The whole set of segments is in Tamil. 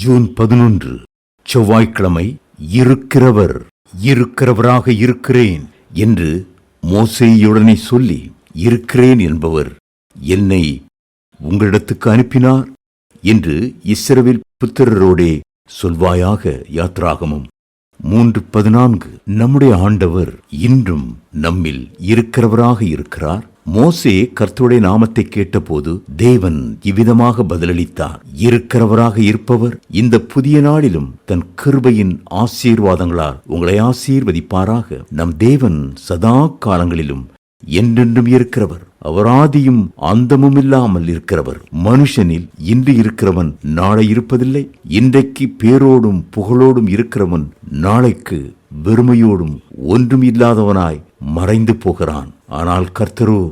ஜூன் பதினொன்று. செவ்வாய்க்கிழமை இருக்கிறவர் இருக்கிறவராக இருக்கிறேன் என்று மோசையுடனே சொல்லி இருக்கிறேன் என்பவர் என்னை உங்களிடத்துக்கு அனுப்பினார்? என்று இஸ்ரவேல் புத்திரரோடே சொல்வாயாக யாத்ராகமும் மூன்று பதினான்கு. நம்முடைய ஆண்டவர் இன்றும் நம்மில் இருக்கிறவராக இருக்கிறார். மோசே கர்த்தருடைய நாமத்தை கேட்டபோது தேவன் இவ்விதமாக பதிலளித்தார். இருக்கிறவராக இருப்பவர் இந்த புதிய நாளிலும் தன் கிருபையின் ஆசீர்வாதங்களால் உங்களை ஆசீர்வதிப்பாராக. நம் தேவன் சதா காலங்களிலும் என்றென்றும் இருக்கிறவர். அவர் ஆதியும் அந்தமும் இல்லாமல் இருக்கிறவர். மனுஷனில் இன்று இருக்கிறவன் நாளை இருப்பதில்லை. இன்றைக்கு பேரோடும் புகழோடும் இருக்கிறவன் நாளைக்கு வெறுமையோடும் ஒன்றும் இல்லாதவனாய் மறைந்து போகிறான். ஆனால் கர்த்தரோ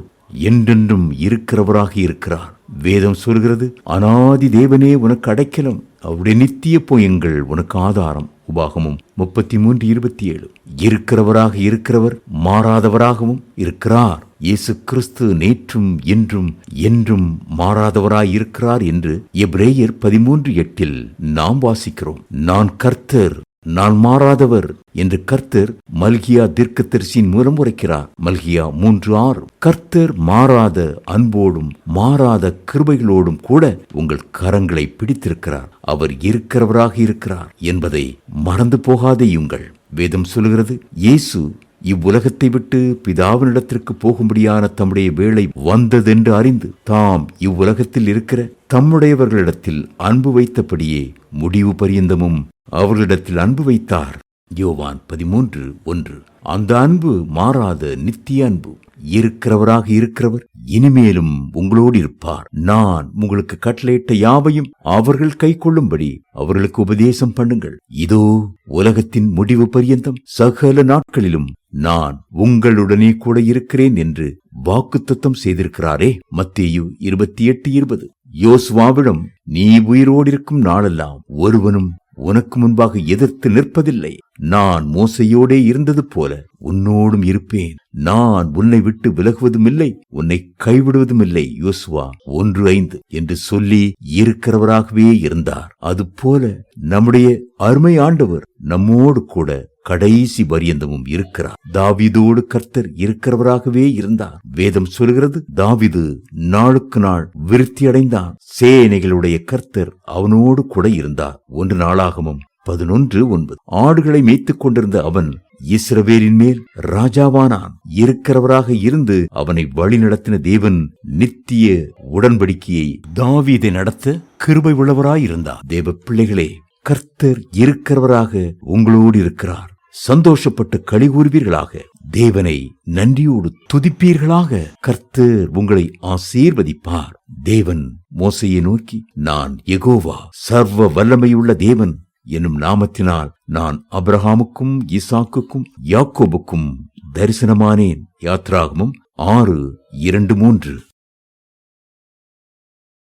என்றென்றும் இருக்கிறவராக இருக்கிறார். வேதம் சொல்கிறது அனாதி தேவனே உனக்கு அடைக்கலம். அவருடைய நித்திய போயங்கள் உனக்கு ஆதாரம். உபாகமும் முப்பத்தி மூன்று இருபத்தி ஏழு இருக்கிறவராக இருக்கிறவர் மாறாதவராகவும் இருக்கிறார். இயேசு கிறிஸ்து நேற்றும் என்றும் என்றும் மாறாதவராய் இருக்கிறார் என்று எப்ரேயர் பதிமூன்று எட்டில் நாம் வாசிக்கிறோம். நான் கர்த்தர் நான் மாறாதவர் என்று கர்த்தர் மல்கியா தீர்க்கதரிசியின் மூலம் உரைக்கிறார். மல்கியா மூன்று ஆறு. கர்த்தர் மாறாத அன்போடும் மாறாத கிருபைகளோடும் கூட உங்கள் கரங்களை பிடித்திருக்கிறார். அவர் இருக்கிறவராக இருக்கிறார் என்பதை மறந்து போகாதேயுங்கள் வேதம் சொல்கிறது இயேசு இவ்வுலகத்தை விட்டு பிதாவினிடத்திற்கு போகும்படியான தம்முடைய வேளை வந்ததென்று அறிந்து தாம் இவ்வுலகத்தில் இருக்கிற தம்முடையவர்களிடத்தில் அன்பு வைத்தபடியே முடிவு பரியந்தமும் அவர்களிடத்தில் அன்பு வைத்தார். யோவான் பதிமூன்று ஒன்று. அந்த அன்பு மாறாத நித்திய அன்பு. இருக்கிறவராக இருக்கிறவர் இனிமேலும் உங்களோடு இருப்பார். நான் உங்களுக்கு கட்டளையிட்ட யாவையும் அவர்கள் கை கொள்ளும்படி அவர்களுக்கு உபதேசம் பண்ணுங்கள். இதோ உலகத்தின் முடிவு பரியந்தம். சகல நாட்களிலும் நான் உங்களுடனே கூட இருக்கிறேன் என்று வாக்குத்தத்தம் செய்திருக்கிறாரே. மத்தேயு இருபத்தி எட்டு இருபது. யோசுவாவிடம் நீ உயிரோடு இருக்கும் நாளெல்லாம் ஒருவனும் உனக்கு முன்பாக எதிர்த்து நிற்பதில்லை. நான் மோசையோடே இருந்தது போல உன்னோடும் இருப்பேன். நான் உன்னை விட்டு விலகுவதும் இல்லை உன்னை கைவிடுவதும் இல்லை யோசுவா. ஒன்று ஐந்து என்று சொல்லி இருக்கிறவராகவே இருந்தார். அதுபோல நம்முடைய அருமை ஆண்டவர் நம்மோடு கூட கடைசி பரியந்தமும் இருக்கிறார். தாவிதோடு கர்த்தர் இருக்கிறவராகவே இருந்தார். வேதம் சொல்கிறது தாவிது நாளுக்கு நாள் விருத்தி அடைந்தான் சேனைகளுடைய கர்த்தர் அவனோடு கூட இருந்தார். ஒன்று நாளாகமும் பதினொன்று ஒன்பது. ஆடுகளை மேய்த்துக் கொண்டிருந்த அவன் இஸ்ரவேலின் மேல் ராஜாவானான். இருக்கிறவராக இருந்து அவனை வழிநடத்தின தேவன் நித்திய உடன்படிக்கையை தாவீதை நடத்த கிருபை உள்ளவராயிருந்தார். தேவ பிள்ளைகளே கர்த்தர் இருக்கிறவராக உங்களோடு இருக்கிறார். சந்தோஷப்பட்டு களி கூறுவீர்களாக தேவனை நன்றியோடு துதிப்பீர்களாக. கர்த்தர் உங்களை ஆசீர்வதிப்பார். தேவன் மோசையை நோக்கி நான் எகோவா சர்வ வல்லமையுள்ள தேவன். என்னும் நாமத்தினால் நான் அப்ரஹாமுக்கும் ஈசாக்குக்கும் யாக்கோபுக்கும் தரிசனமானேன். யாத்ராகமும் ஆறு இரண்டு மூன்று.